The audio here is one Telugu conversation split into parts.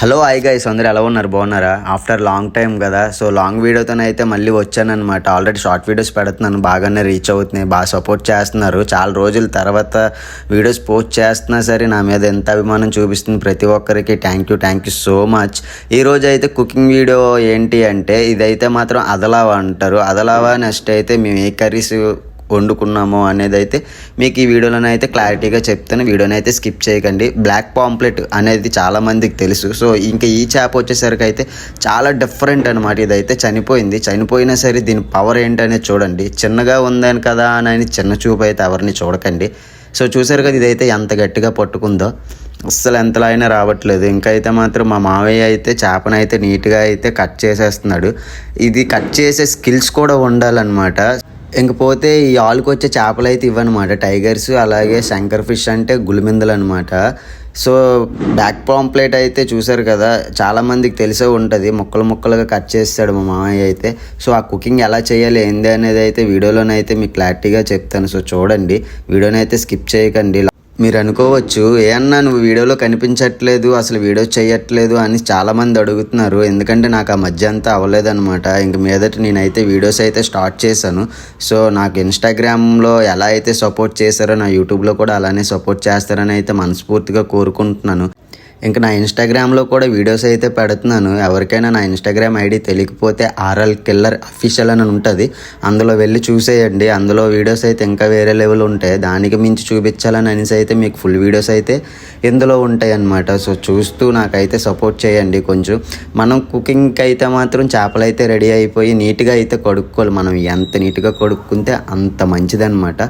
హలో హాయ్ గైస్ అందరూ ఎలా ఉన్నారు? బాగున్నారా? ఆఫ్టర్ లాంగ్ టైం కదా. సో లాంగ్ వీడియోతోనే అయితే మళ్ళీ వచ్చానమాట ఆల్రెడీ షార్ట్ వీడియోస్ పెడుతున్నాను. బాగానే రీచ్ అవుతున్నాయి. బాగా సపోర్ట్ చేస్తున్నారు. చాలా రోజుల తర్వాత వీడియోస్ పోస్ట్ చేస్తున్నా సరే నా మీద ఎంత అభిమానం చూపిస్తుంది ప్రతి ఒక్కరికి. Thank you thank you so much ఈ రోజు అయితే కుకింగ్ వీడియో ఏంటి అంటే ఇదైతే మాత్రం అదలావా అంటారు. అదలావా నెక్స్ట్ అయితే మేము ఏ కర్రీస్ వండుకున్నామో అనేది అయితే మీకు ఈ వీడియోలోనే అయితే క్లారిటీగా చెప్తాను. వీడియోని అయితే స్కిప్ చేయకండి. బ్లాక్ పాంప్లెట్ అనేది చాలా మందికి తెలుసు. సో ఇంకా ఈ చేప వచ్చేసరికి అయితే చాలా డిఫరెంట్ అనమాట ఇదైతే. చనిపోయింది. చనిపోయినా సరే దీని పవర్ ఏంటనేది చూడండి. చిన్నగా ఉందని కదా అని చిన్న చూపు అయితే ఎవరిని చూడకండి. సో చూసారు కదా ఇదైతే ఎంత గట్టిగా పట్టుకుందో. అస్సలు ఎంతలా అయినా రావట్లేదు. ఇంకా అయితే మాత్రం మా మావయ్య అయితే చేపనైతే నీట్గా అయితే కట్ చేసేస్తున్నాడు. ఇది కట్ చేసే స్కిల్స్ కూడా ఉండాలన్నమాట. ఇంకపోతే ఈ ఆలుకు వచ్చే చేపలు అయితే ఇవ్వనమాట. టైగర్స్ అలాగే శంకర్ ఫిష్ అంటే గులిమిందలు అనమాట సో బ్యాక్ పాంప్లెట్ అయితే చూసారు కదా చాలామందికి తెలిసే ఉంటుంది. ముక్కలు ముక్కలుగా కట్ చేస్తాడు మా మామయ్య అయితే. సో ఆ కుకింగ్ ఎలా చేయాలి ఏంది అనేది అయితే వీడియోలోనైతే మీకు క్లారిటీగా చెప్తాను. సో చూడండి వీడియోని అయితే స్కిప్ చేయకండి. మీరు అనుకోవచ్చు ఏ అన్నా నువ్వు వీడియోలో కనిపించట్లేదు అసలు వీడియో చేయట్లేదు అని చాలామంది అడుగుతున్నారు. ఎందుకంటే నాకు ఆ మధ్య అంతా అవ్వలేదనమాట ఇంక మీదట నేనైతే వీడియోస్ అయితే స్టార్ట్ చేశాను. సో నాకు ఇన్స్టాగ్రామ్లో ఎలా అయితే సపోర్ట్ చేశారో నా యూట్యూబ్లో కూడా అలానే సపోర్ట్ చేస్తారని అయితే మనస్ఫూర్తిగా కోరుకుంటున్నాను. ఇంకా నా ఇన్స్టాగ్రామ్లో కూడా వీడియోస్ అయితే పెడుతున్నాను. ఎవరికైనా నా ఇన్స్టాగ్రామ్ ఐడి తెలియకపోతే ఆర్ఎల్ కిల్లర్ అఫీషియల్ అని ఉంటుంది. అందులో వెళ్ళి చూసేయండి. అందులో వీడియోస్ అయితే ఇంకా వేరే లెవెల్ ఉంటాయి. దానికి మించి చూపించాలని అనేసి అయితే మీకు ఫుల్ వీడియోస్ అయితే ఇందులో ఉంటాయి అన్నమాట. సో చూస్తూ నాకైతే సపోర్ట్ చేయండి కొంచెం. మనం కుకింగ్కి అయితే మాత్రం చేపలు అయితే రెడీ అయిపోయి నీట్గా అయితే కడుక్కోవాలి. మనం ఎంత నీట్గా కడుక్కుంటే అంత మంచిదన్నమాట.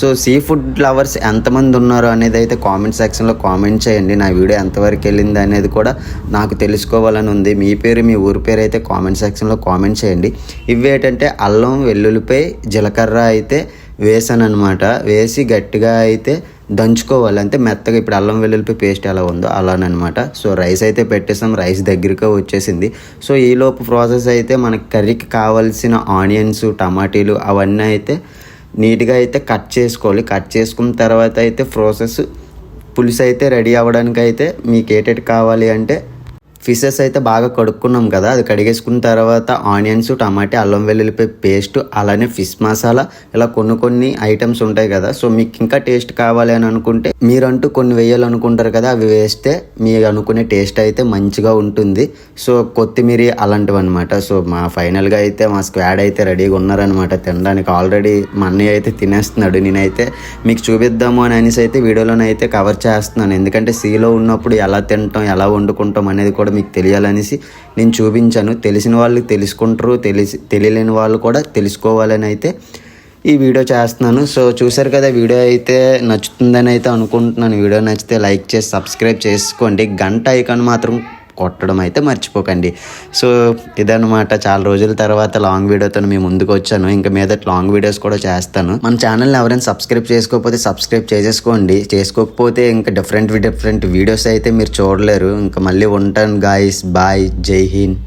సో సీ ఫుడ్ లవర్స్ ఎంతమంది ఉన్నారో అనేది అయితే కామెంట్ సెక్షన్లో కామెంట్ చేయండి. నా వీడియో ఎంతవరకు వెళ్ళింది అనేది కూడా నాకు తెలుసుకోవాలని ఉంది. మీ పేరు మీ ఊరి పేరు అయితే కామెంట్ సెక్షన్లో కామెంట్ చేయండి. ఇవి ఏంటంటే అల్లం వెల్లుల్లిపై జీలకర్ర అయితే వేసాను అనమాట వేసి గట్టిగా అయితే దంచుకోవాలి. అంటే మెత్తగా ఇప్పుడు అల్లం వెల్లుల్లి పేస్ట్ ఎలా ఉందో అలానమాట సో రైస్ అయితే పెట్టేసాం. రైస్ దగ్గరికి వచ్చేసింది. సో ఈలోపు ప్రాసెస్ అయితే మనకి కర్రీకి కావాల్సిన ఆనియన్స్ టమాటీలు అవన్నీ అయితే నీట్గా అయితే కట్ చేసుకోవాలి. కట్ చేసుకున్న తర్వాత అయితే ప్రాసెస్ పులుసు అయితే రెడీ అవ్వడానికి అయితే మీకు ఏటేటి కావాలి అంటే ఫిషెస్ అయితే బాగా కడుక్కున్నాం కదా అది కడిగేసుకున్న తర్వాత ఆనియన్స్ టమాటా అల్లం వెల్లుల్లిపాయ పేస్ట్ అలానే ఫిష్ మసాలా ఇలా కొన్ని కొన్ని ఐటమ్స్ ఉంటాయి కదా. సో మీకు ఇంకా టేస్ట్ కావాలి అని అనుకుంటే మీరంటూ కొన్ని వేయాలనుకుంటారు కదా అవి వేస్తే మీరు అనుకునే టేస్ట్ అయితే మంచిగా ఉంటుంది. సో కొత్తిమీర అలాంటివి అనమాట సో మా ఫైనల్గా అయితే మా స్క్వాడ్ అయితే రెడీగా ఉన్నారనమాట తినడానికి. ఆల్రెడీ మా అన్నయ్య అయితే తినేస్తున్నాడు నేనైతే మీకు చూపిద్దాము అని అనేసి అయితే వీడియోలోనైతే కవర్ చేస్తున్నాను. ఎందుకంటే సీలో ఉన్నప్పుడు ఎలా తింటాం ఎలా వండుకుంటాం అనేది కూడా కూడా మీకు తెలియాలనేసి నేను చూపించాను. తెలిసిన వాళ్ళు తెలుసుకుంటారు తెలిసి తెలియలేని వాళ్ళు కూడా తెలుసుకోవాలని అయితే ఈ వీడియో చేస్తున్నాను. సో చూసారు కదా వీడియో అయితే నచ్చుతుందని అయితే అనుకుంటున్నాను. వీడియో నచ్చితే లైక్ చేసి సబ్స్క్రైబ్ చేసుకోండి. గంట ఐకాన్ మాత్రం కొట్టడం అయితే మర్చిపోకండి. సో ఇదనమాట చాలా రోజుల తర్వాత లాంగ్ వీడియోతో మీ ముందుకు వచ్చాను. ఇంకా మీద లాంగ్ వీడియోస్ కూడా చేస్తాను. మన ఛానల్ని ఎవరైనా సబ్స్క్రైబ్ చేసుకోకపోతే సబ్స్క్రైబ్ చేసేసుకోండి. చేసుకోకపోతే ఇంకా డిఫరెంట్ డిఫరెంట్ వీడియోస్ అయితే మీరు చూడలేరు. ఇంకా మళ్ళీ ఉంటాను గాయస్ బాయ్ జై హింద్.